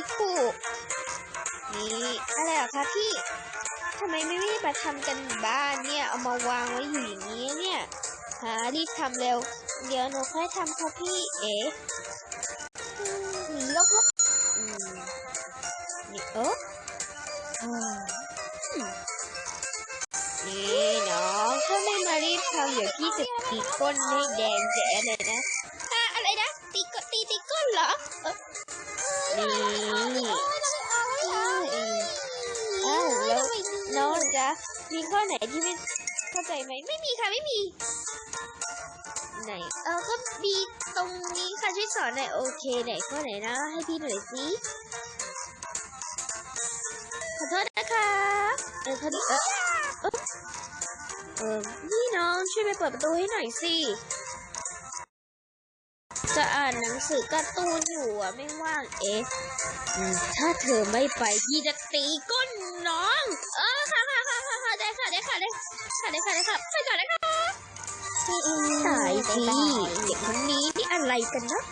พี่คุนี่อะไรเหรอคะพี่ทำไมไม่รีบมาทำกันบ้านเนี่ย เอามาวางไว้อยู่อย่างนี้เนี่ยหารีบทำเร็ว เดี๋ยวหนูค่อยทำค่ะพี่เอ๋อืมหนีลกลกอืมนี่เอออืมนี่น้องถ้าไม่มารีบทำเดี๋ยวพี่จะตีก้นให้แดงแจ๋เลยนะอะอะไรนะตีก้นตีตีก้นเหรอเออนี่ มีข้อไหนที่ไม่เข้าใจไหมไม่มีค่ะไม่มี ไหน เออก็มีตรงนี้ค่ะช่วยสอนหน่อยโอเคไหนข้อไหนนะ ให้พี่หน่อยสิขอโทษนะคะเออข้อนี้เออเออเออนี่น้องช่วยไปเปิดประตูให้หน่อยสิจะอ่านหนังสือการ์ตูนอยู่อะไม่ว่างเอ๊ะถ้าเธอไม่ไปพี่จะตีก้นน้อง เออค่ะค่ะค่ะ ได้ค่ะได้ค่ะได้ค่ะได้ค่ะไปก่อนนะคะตายสิเด็กคนนี้นี่อะไรกันนะ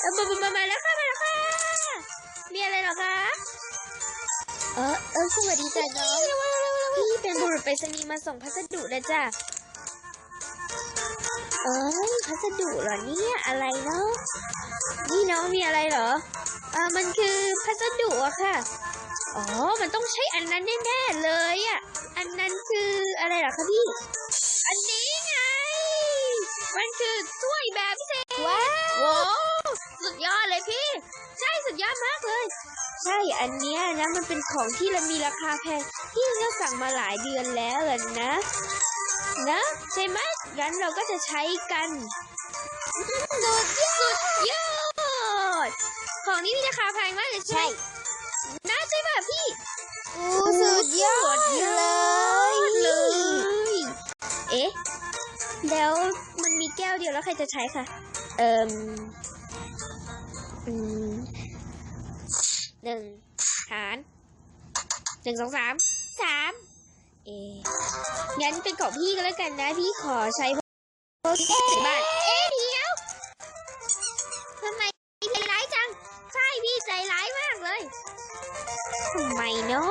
เออมามามามาแล้วค่ะมาแล้วค่ะ มีอะไรหรอคะเออเออสวัสดีจ้ะน้องพี่เป็นบุรุษไปรษณีย์มาส่งพัสดุนะจ้ะเอ้ยพัสดุเหรอเนี่ยอะไรเนาะนี่น้องมีอะไรเหรออ่ามันคือพัสดุอะค่ะ อ๋อ มันต้องใช้อันนั้นแน่ๆเลยอะ อันนั้นคืออะไรเหรอคะพี่ อันนี้ไง มันคือถ้วยแบบพิเศษว้าวสุดยอดเลยพี่ ใช่สุดยอดมากเลย ใช่ อันเนี้ยนะมันเป็นของที่เรามีราคาแพงที่เราสั่งมาหลายเดือนแล้วล่ะนะ นะใช่ไหมงั้นเราก็จะใช้กันสุดยอดสุดยอด ของนี้มีราคาแพงมากเลยใช่นะใช่ป่ะพี่ จะใช้คะเอ่มอืมหนึ่งหารหนึ่งสองสามสามเอ๊ะงั้นเป็นของพี่ก็แล้วกันนะ พี่ขอใช้โปรตีนบ้านเอ๊ะเดี๋ยวทำไมใจร้ายจัง ใช่พี่ใจร้ายมากเลยทำไมเนา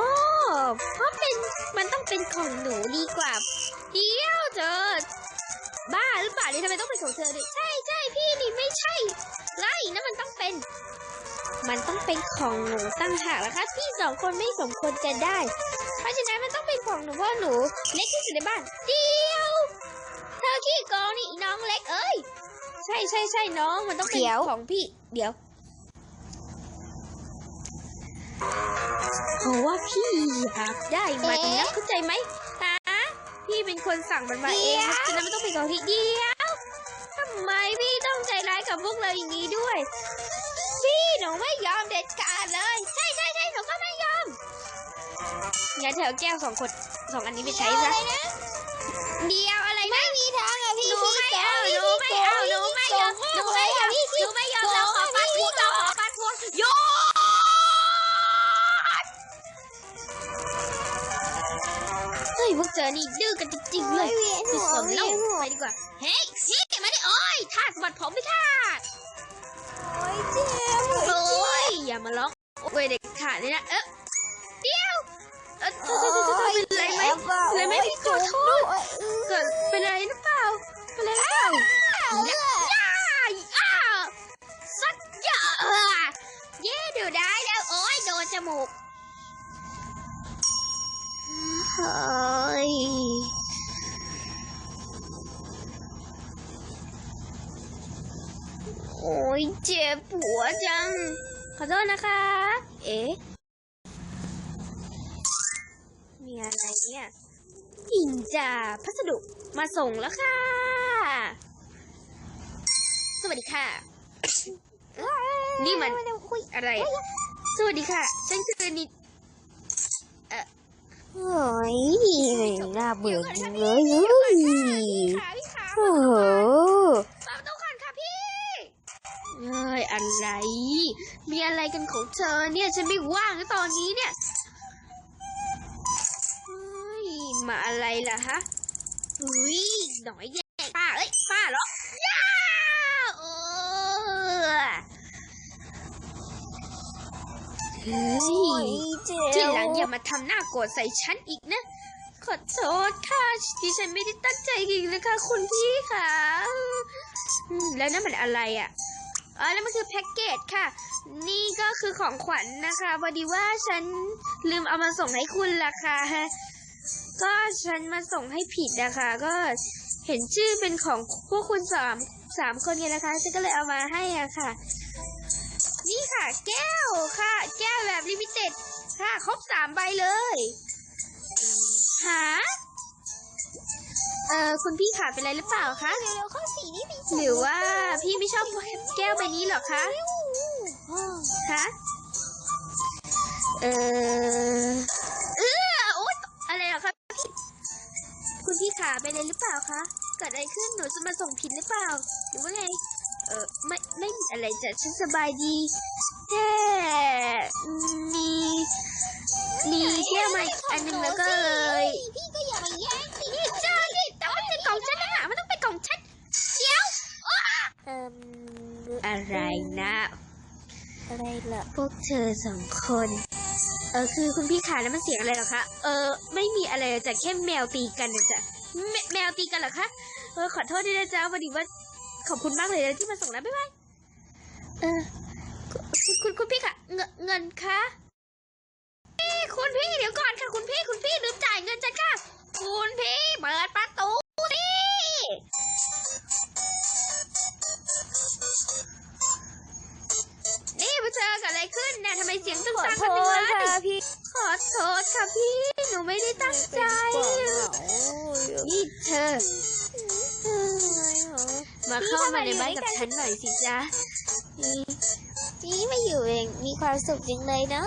ะเพราะเป็นมันต้องเป็นของหนูดีกว่า เดี๋ยวเธอ บ้าหรือเปล่าเนี่ยทำไมต้องเป็นของเธอด้วยใช่ใช่พี่นี่ไม่ใช่ไรนะมันต้องเป็น มันต้องเป็นของหนูตั้งหากนะคะพี่สองคนไม่สมควรจะได้ เพราะฉะนั้นมันต้องเป็นของหนูเพราะหนูเล็กที่สุดในบ้านเดียวเธอขี้โกองนี่อีน้องเล็กเอ้ยใช่ใช่ใช่น้องมันต้องเป็นเดี๋ยวของพี่เดี๋ยวเพราะว่าพี่อยากได้มาตรงนั้นเข้าใจไหมฮะ พี่เป็นคนสั่งมันมาเองเพราะฉะนั้นมันต้องเป็นของพี่เดียวทำไมพี่ต้องใจร้ายกับพวกเราอย่างนี้ด้วย พี่หนูไม่ยอมเด็ดขาดเลย ใช่ใช่ใช่หนูก็ไม่ยอมงั้นเธอเอาแก้วสองขวดสองอันนี้ไปใช้ซะเดียวอะไรนะไม่มีทางอะหพี่นูไม่เอาหนูไม่เอาหนูไม่ยอมหนูไม่ยอมหนูไม่ยอมเราขอปัดพวกเราขอปัดพวกโย เฮ้ยพวกเจอนี่ดื้อกันจริงๆเลยเวียนไม่หัวสนเวีแล้ยวนหัวไปดีกว่า เฮ้ยพี่มาดิโอ้ยทาสบัดผมไม่ทาสโอ้ยเจ็บโอ้ยอย่ามาร้องโอ้ยเด็กขาดเลยนะ เอ๊ะเดี๋ยวเอ๊ะเธอเธอเธอเธอเป็นไรไหมเป็นไรไหมพี่ขอโทษเกิดเป็นอะไรหรือเปล่า เป็นอะไรหรือเปล่าย่าย่าสัตยาเย่เดี๋ยวได้แล้ว โอ้ยโดนจมูกเฮ้ย โอ้ยเจ็บหัวจัง ขอโทษนะคะ เอ๊ะ มีอะไรเนี่ยอินจ่าพัสดุมาส่งแล้วค่ะ สวัสดีค่ะนี่มันอะไร สวัสดีค่ะ ฉันคือนิโอ้ ยน่าเบื่อจริงเลยเฮ้ยค่ะพี่ขาโอ้โหเปิดประตูก่อนค่ะพี่เอ้ยอะไร มีอะไรกันของเธอเนี่ย ฉันไม่ว่างนะตอนนี้เนี่ยเฮ้ยมาอะไรล่ะฮะอุ้ยหน่อยแย่ป้าเอ้ยป้าเหรอย่าเออ เฮ้ย เจ็ ที่หลังอย่ามาทำหน้าโกรธใส่ฉันอีกนะ ขอโทษค่ะดิฉันไม่ได้ตั้งใจจริงนะคะคุณพี่ค่ะแล้วนั่นมันอะไรอะอ๋อแล้วมันคือแพ็กเกจค่ะ นี่ก็คือของขวัญนะคะพอดีว่าฉันลืมเอามาส่งให้คุณล่ะค่ะก็ฉันมาส่งให้ผิดนะคะ ก็เห็นชื่อเป็นของพวกคุณสามสามคนไงนะคะฉันก็เลยเอามาให้อะค่ะ ค่ะ แก้วค่ะ แก้วแบบลิมิเต็ดค่ะ ครบสามใบเลย หา เอ่อ คุณพี่ขาเป็นอะไรหรือเปล่าคะ เร็วๆข้อสี่นี่เป็นหรือว่าพี่ไม่ชอบแก้วใบนี้เหรอคะฮะเอ่อ เออโอ๊ยอะไรเหรอคะพี่คุณพี่ขาเป็นอะไรหรือเปล่าคะ เกิดอะไรขึ้น หนูจะมาส่งผิดหรือเปล่า หรือว่าไง เออไม่ไม่มีอะไรจ้ะฉันสบายดีแค่มีมีแก้วมาอีกอันหนึงแล้วก็เลยพี่ก็อย่ามาแย่งสินี่จ้านี่แต่ว่าเป็นกล่องฉันนะมันต้องเป็นกล่องฉันเดี๋ยวเอ่มอะไรนะอะไรล่ะพวกเธอสองคนเออคือคุณพี่ขาแล้วมันเสียงอะไรเหรอคะเออไม่มีอะไรแต่แค่แมวตีกันนะจ๊ะแมแมวตีกันเหรอคะเออขอโทษด้วยนะจ๊ะพอดีว่า ขอบคุณมากเลยนะที่มาส่งนะบ๊ายบายเออคุณคุณคุณพี่ค่ะ เงินเงินคะพี่คุณพี่เดี๋ยวก่อนค่ะคุณพี่คุณพี่ลืมจ่ายเงินจ้ะค่ะ คุณพี่เปิดประตูสินี่พวกเธอเกิดอะไรขึ้นเนี่ยทำไมเสียงตึ้งขอตังโทกันจังษเลยค่ะพี่ ขอโทษค่ะพี่ หนูไม่ได้ตั้งใจนี่เธอ มาเข้ามาในบ้านกับฉันหน่อยสิจ๊ะนี่มาอยู่เองมีความสุขจังเลยเนาะ